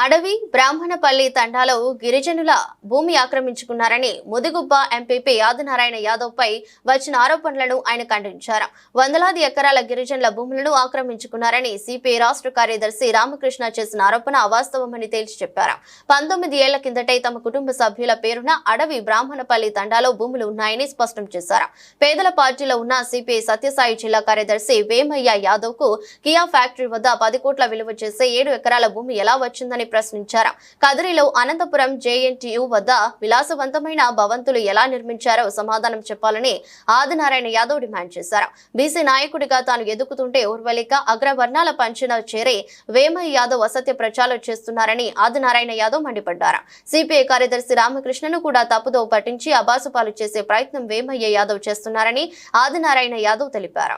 అడవి బ్రాహ్మణపల్లి తండాలో గిరిజనుల భూమి ఆక్రమించుకున్నారని ముదిగుబ్బ ఎంపీపీ ఆదినారాయణ యాదవ్ పై వచ్చిన ఆరోపణలను ఆయన ఖండించారు. వందలాది ఎకరాల గిరిజనుల భూములను ఆక్రమించుకున్నారని సిపిఐ రాష్ట్ర కార్యదర్శి రామకృష్ణ చేసిన ఆరోపణ అవాస్తవమని తేల్చి చెప్పారు. పంతొమ్మిది ఏళ్ళ కిందటే తమ కుటుంబ సభ్యుల పేరున అడవి బ్రాహ్మణపల్లి తండాలో భూములు ఉన్నాయని స్పష్టం చేశారు. పేదల పార్టీలో ఉన్న సిపిఐ సత్యసాయి జిల్లా కార్యదర్శి వేమయ్య యాదవ్కు కియా ఫ్యాక్టరీ వద్ద పది కోట్ల విలువ చేసే ఏడు ఎకరాల భూమి ఎలా వచ్చిందని ప్రశ్నించారు. కదిరిలో అనంతపురం జేఎన్టీయు వద్ద విలాసవంతమైన భవంతులు ఎలా నిర్మించారో సమాధానం చెప్పాలని ఆదినారాయణ యాదవ్ డిమాండ్ చేశారు. బీసీ నాయకుడిగా తాను ఎదుగుతుంటే ఊర్వలిక అగ్రవర్ణాల పంచన చేరి వేమయ్య యాదవ్ అసత్య ప్రచారం చేస్తున్నారని ఆదినారాయణ యాదవ్ మండిపడ్డారు. సిపిఐ కార్యదర్శి రామకృష్ణను కూడా తప్పుదో పట్టించి అబాసుపాలు చేసే ప్రయత్నం వేమయ్య యాదవ్ చేస్తున్నారని ఆదినారాయణ యాదవ్ తెలిపారు.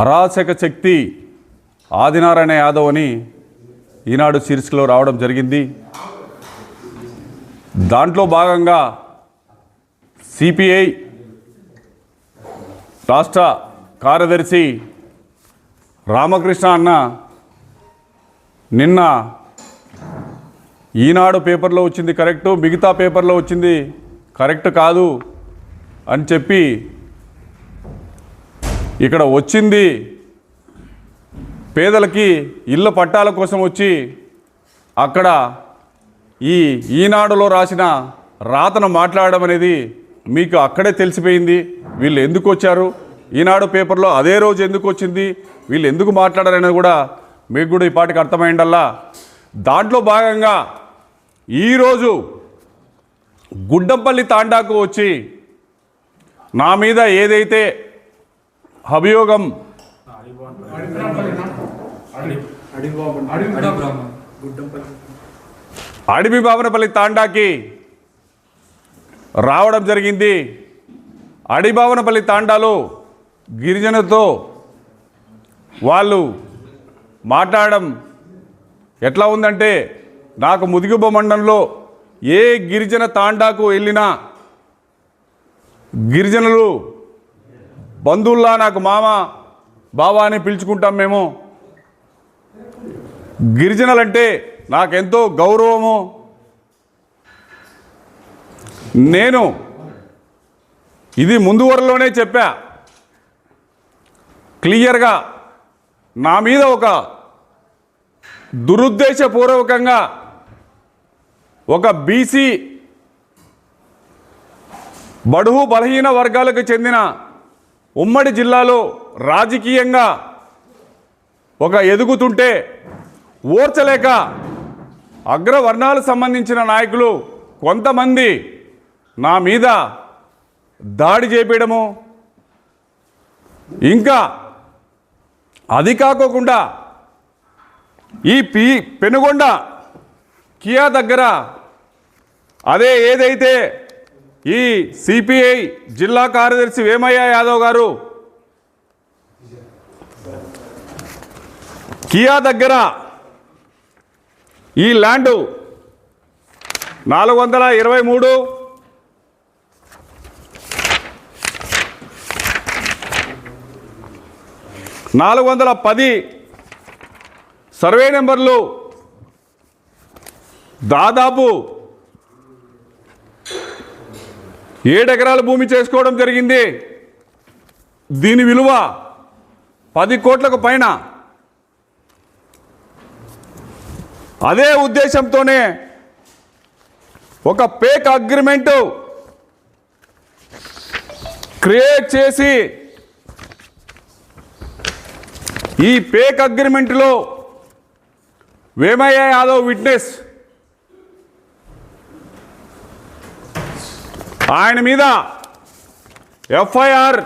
అరాచక శక్తి ఆదినారాయణ యాదవ్ అని ఈనాడు సిరీస్లో రావడం జరిగింది. దాంట్లో భాగంగా సిపిఐ రాష్ట్ర కార్యదర్శి రామకృష్ణ అన్న నిన్న ఈనాడు పేపర్లో వచ్చింది కరెక్టు మిగతా పేపర్లో వచ్చింది కరెక్ట్ కాదు అని చెప్పి ఇక్కడ వచ్చింది పేదలకి ఇళ్ళ పట్టాల కోసం వచ్చి అక్కడ ఈ ఈనాడులో రాసిన రాతను మాట్లాడడం అనేది మీకు అక్కడే తెలిసిపోయింది. వీళ్ళు ఎందుకు వచ్చారు? ఈనాడు పేపర్లో అదే రోజు ఎందుకు వచ్చింది? వీళ్ళు ఎందుకు మాట్లాడారనేది కూడా మీకు కూడా ఈ పాటికి అర్థమైండల్లా దాంట్లో భాగంగా ఈరోజు గుడ్డంపల్లి తాండాకు వచ్చి నా మీద ఏదైతే అభియోగం అడివి. బాబనపల్లి తాండాకి రావడం జరిగింది. అడిబావనపల్లి తాండాలో గిరిజనతో వాళ్ళు మాట్లాడడం ఎట్లా ఉందంటే నాకు ముదిగుబ మండలంలో ఏ గిరిజన తాండాకు వెళ్ళినా గిరిజనులు బంధువుల్లా నాకు మామ బావా అని పిలుచుకుంటాం మేము. గిరిజనులంటే నాకెంతో గౌరవము. నేను ఇది ముందు వరలోనే చెప్పా. క్లియర్గా నా మీద ఒక దురుద్దేశపూర్వకంగా ఒక బీసీ బడుగు బలహీన వర్గాలకు చెందిన ఉమ్మడి జిల్లాలో రాజకీయంగా ఒక ఎదుగుతుంటే ఓర్చలేక అగ్రవర్ణాలకు సంబంధించిన నాయకులు కొంతమంది నా మీద దాడి చేపేయడము ఇంకా అది కాకోకుండా ఈ పి పెనుగొండ కియా దగ్గర అదే ఏదైతే ఈ సిపిఐ జిల్లా కార్యదర్శి వేమయ్య యాదవ్ గారు కియా దగ్గర ఈ ల్యాండు నాలుగు వందల ఇరవై మూడు. నాలుగు వందల పది. సర్వే నెంబర్లు దాదాపు ఏడు భూమి చేసుకోవడం జరిగింది. దీని విలువ పది కోట్లకు పైన. అదే ఉద్దేశంతోనే ఒక పేక్ అగ్రిమెంటు క్రియేట్ చేసి ఈ పేక్ అగ్రిమెంట్లో వేమయ్య యాదవ్ విట్నెస్ ఆయన మీద ఎఫ్ఐఆర్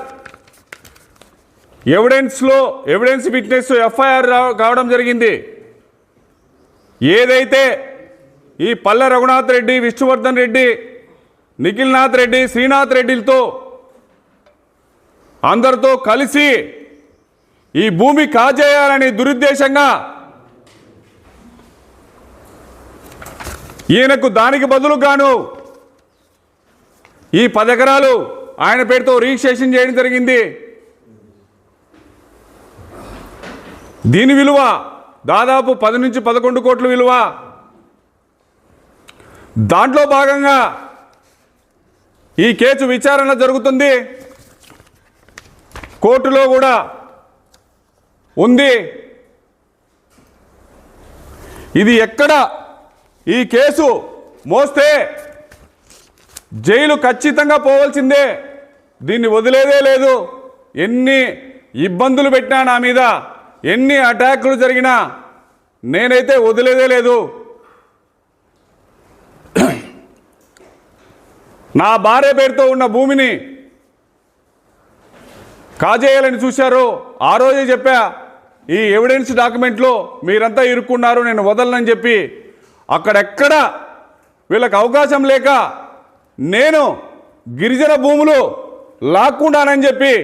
ఎవిడెన్స్లో ఎవిడెన్స్ విట్నెస్ ఎఫ్ఐఆర్ కావడం జరిగింది. ఏదైతే ఈ పల్లె రఘునాథ్ రెడ్డి విష్ణువర్ధన్ రెడ్డి నిఖిల్నాథ్ రెడ్డి శ్రీనాథ్ రెడ్డిలతో అందరితో కలిసి ఈ భూమి కాజేయాలని దురుద్దేశంగా ఈయనకు దానికి బదులుగాను ఈ పదెకరాలు ఆయన పేరుతో రిజిస్ట్రేషన్ చేయడం జరిగింది. దీని విలువ దాదాపు పది నుంచి పదకొండు కోట్లు విలువ. దాంట్లో భాగంగా ఈ కేసు విచారణ జరుగుతుంది. కోర్టులో కూడా ఉంది. ఇది ఎక్కడ ఈ కేసు మోస్తే జైలు ఖచ్చితంగా పోవాల్సిందే. దీన్ని వదిలేదే లేదు. ఎన్ని ఇబ్బందులు పెట్టినా నా మీద ఎన్ని అటాకులు జరిగినా నేనైతే వదిలేదే లేదు. నా భార్య పేరుతో ఉన్న భూమిని కాజేయాలని చూశారు ఆ రోజే చెప్పా ఈ ఎవిడెన్స్ డాక్యుమెంట్లో మీరంతా ఇరుక్కున్నారు నేను వదలనని చెప్పి. అక్కడెక్కడ వీళ్ళకి అవకాశం లేక నేను గిరిజన భూములు లాక్కుండానని చెప్పి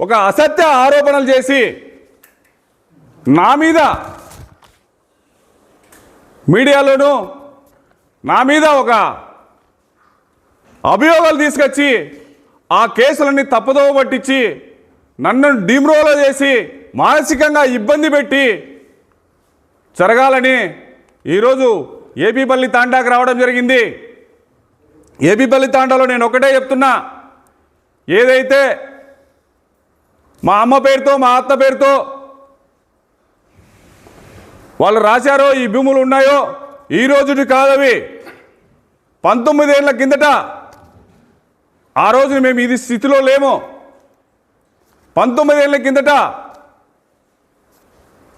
ఒక అసత్య ఆరోపణలు చేసి నా మీద మీడియాలోనూ నా మీద ఒక అభియోగాలు తీసుకొచ్చి ఆ కేసులన్నీ తప్పుదోవ పట్టించి నన్ను డిమ్రోలో చేసి మానసికంగా ఇబ్బంది పెట్టి జరగాలని ఈరోజు ఏపీపల్లి తాండాకు రావడం జరిగింది. ఏపీపల్లి తాండాలో నేను ఒకటే చెప్తున్నా. ఏదైతే మా అమ్మ పేరుతో మా అత్త పేరుతో వాళ్ళు రాశారో ఈ భూములు ఉన్నాయో ఈ రోజుటి కాదవి. పంతొమ్మిదేళ్ళ కిందట ఆ రోజున మేము ఇది స్థితిలో లేము. పంతొమ్మిదేళ్ళ కిందట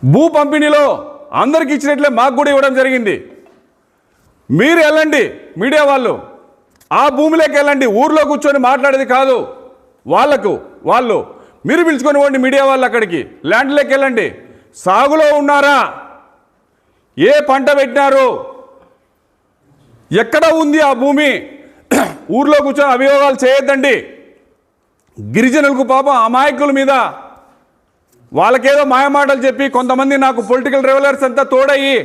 భూ పంపిణీలో అందరికి ఇచ్చినట్లే మాకు కూడా ఇవ్వడం జరిగింది. మీరు వెళ్ళండి మీడియా వాళ్ళు. ఆ భూమిలోకి వెళ్ళండి ఊర్లో కూర్చొని మాట్లాడేది కాదు. వాళ్ళకు వాళ్ళు. మీరు పిలుచుకొని పోండి మీడియా వాళ్ళు అక్కడికి. ల్యాండ్లోకి వెళ్ళండి. సాగులో ఉన్నారా? ఏ పంట పెట్టినారు? ఎక్కడ ఉంది ఆ భూమి? ఊర్లో కూర్చొని అభియోగాలు చేయొద్దండి. గిరిజనులకు పాపం అమాయకుల మీద వాళ్ళకేదో మాయమాటలు చెప్పి కొంతమంది నాకు పొలిటికల్ రెవలర్స్ అంతా తోడయ్యి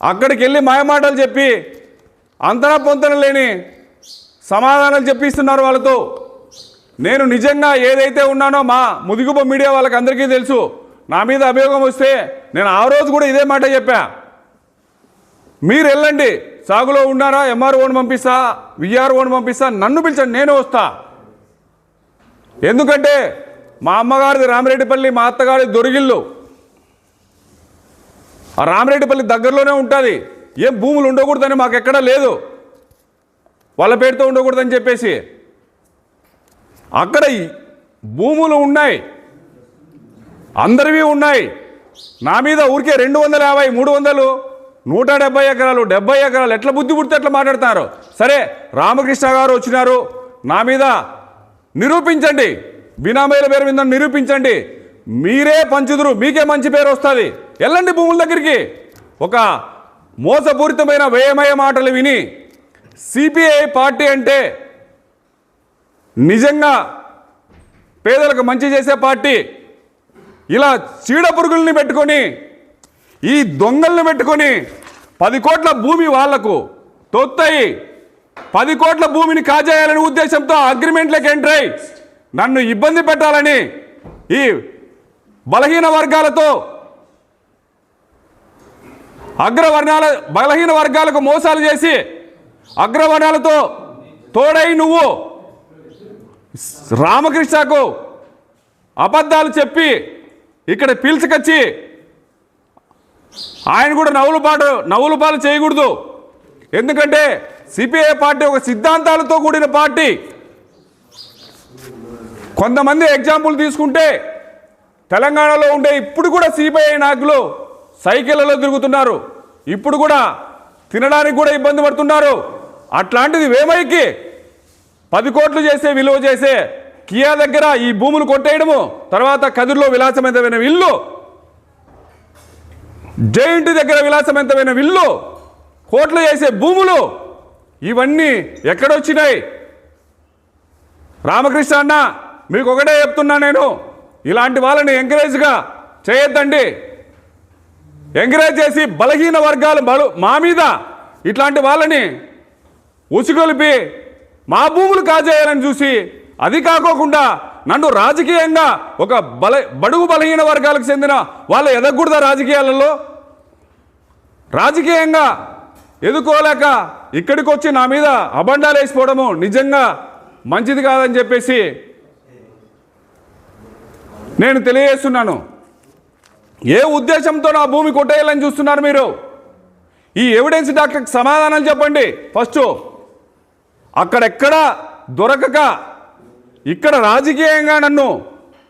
అక్కడికి వెళ్ళి మాయమాటలు చెప్పి అంతనా పొంతన లేని సమాధానాలు చెప్పిస్తున్నారు వాళ్ళతో. నేను నిజంగా ఏదైతే ఉన్నానో మా ముదిగుబ మీడియా వాళ్ళకి అందరికీ తెలుసు. నా మీద అభియోగం వస్తే నేను ఆ రోజు కూడా ఇదే మాట చెప్పా. మీరు వెళ్ళండి. సాగులో ఉన్నారా? ఎంఆర్ఓని పంపిస్తా. విఆర్ఓని పంపిస్తా. నన్ను పిలిచండి. నేను వస్తా. ఎందుకంటే మా అమ్మగారిది రామిరెడ్డిపల్లి మా అత్తగారిది దొరిగిల్లు ఆ రామిరెడ్డిపల్లి దగ్గరలోనే ఉంటుంది. ఏం భూములు ఉండకూడదని మాకు ఎక్కడా లేదు. వాళ్ళ పేరుతో ఉండకూడదని చెప్పేసి. అక్కడ భూములు ఉన్నాయి. అందరివి ఉన్నాయి. నా మీద ఊరికే రెండు వందల యాభై మూడు వందలు నూట డెబ్బై ఎకరాలు డెబ్బై ఎకరాలు ఎట్లా బుద్ధి పుడితే ఎట్లా మాట్లాడుతున్నారు. సరే రామకృష్ణ గారు వచ్చినారు. నా మీద నిరూపించండి. బినామీల పేరు మీద నిరూపించండి. మీరే పంచుదురు మీకే మంచి పేరు వస్తుంది. వెళ్ళండి భూముల దగ్గరికి. ఒక మోసపూరితమైన వ్యయమయ మాటలు విని సిపిఐ పార్టీ అంటే నిజంగా పేదలకు మంచి చేసే పార్టీ. ఇలా చీడ పురుగుల్ని పెట్టుకొని ఈ దొంగల్ని పెట్టుకొని పది కోట్ల భూమి వాళ్ళకు తొత్తయి. పది కోట్ల భూమిని కాజేయాలనే ఉద్దేశంతో అగ్రిమెంట్లకు ఎంటర్ అయి నన్ను ఇబ్బంది పెట్టాలని ఈ బలహీన వర్గాలతో అగ్రవర్ణాల బలహీన వర్గాలకు మోసాలు చేసి అగ్రవర్ణాలతో తోడై నువ్వు రామకృష్ణకు అబద్ధాలు చెప్పి ఇక్కడ పీల్చుకొచ్చి ఆయన కూడా నవ్వులు పాటు నవ్వులు పాలు చేయకూడదు. ఎందుకంటే సిపిఐ పార్టీ ఒక సిద్ధాంతాలతో కూడిన పార్టీ. కొంతమంది ఎగ్జాంపుల్ తీసుకుంటే తెలంగాణలో ఉండే ఇప్పుడు కూడా సిపిఐ నాయకులు సైకిళ్ళలో తిరుగుతున్నారు. ఇప్పుడు కూడా తినడానికి కూడా ఇబ్బంది పడుతున్నారు. అట్లాంటిది వేమైకి పది కోట్లు చేసే విలువ చేసే కియా దగ్గర ఈ భూములు కొట్టేయడము తర్వాత కదిరిలో విలాసవంతమైన ఇల్లు జైంట్ దగ్గర విలాసవంతమైన ఇల్లు కోట్లు చేసే భూములు ఇవన్నీ ఎక్కడొచ్చినాయి? రామకృష్ణ అన్న మీకు ఒకటే చెప్తున్నా నేను ఇలాంటి వాళ్ళని ఎంకరేజ్గా చేయొద్దండి. ఎంకరేజ్ చేసి బలహీన వర్గాలు బలు మా మీద ఇట్లాంటి వాళ్ళని ఉసిగొలిపి మా భూములు కాజేయాలని చూసి అది కాకోకుండా నన్ను రాజకీయంగా ఒక బల బడుగు బలహీన వర్గాలకు చెందిన వాళ్ళు ఎదగకూడదా రాజకీయాలలో? రాజకీయంగా ఎదుకోలేక ఇక్కడికి వచ్చి నా మీద అబండాలు వేసిపోవడము నిజంగా మంచిది కాదని చెప్పేసి నేను తెలియజేస్తున్నాను. ఏ ఉద్దేశంతో నా భూమి కొట్టేయాలని చూస్తున్నారు మీరు? ఈ ఎవిడెన్స్ డాక్టర్కి సమాధానం చెప్పండి. ఫస్ట్ అక్కడెక్కడ దొరకక ఇక్కడ రాజకీయంగా నన్ను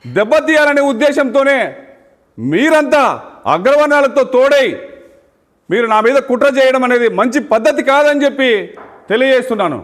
దెబ్బతీయాలనే ఉద్దేశంతోనే మీరంతా అగ్రవర్ణాలతో తోడై మీరు నా మీద కుట్ర చేయడం అనేది మంచి పద్ధతి కాదని చెప్పి తెలియజేస్తున్నాను.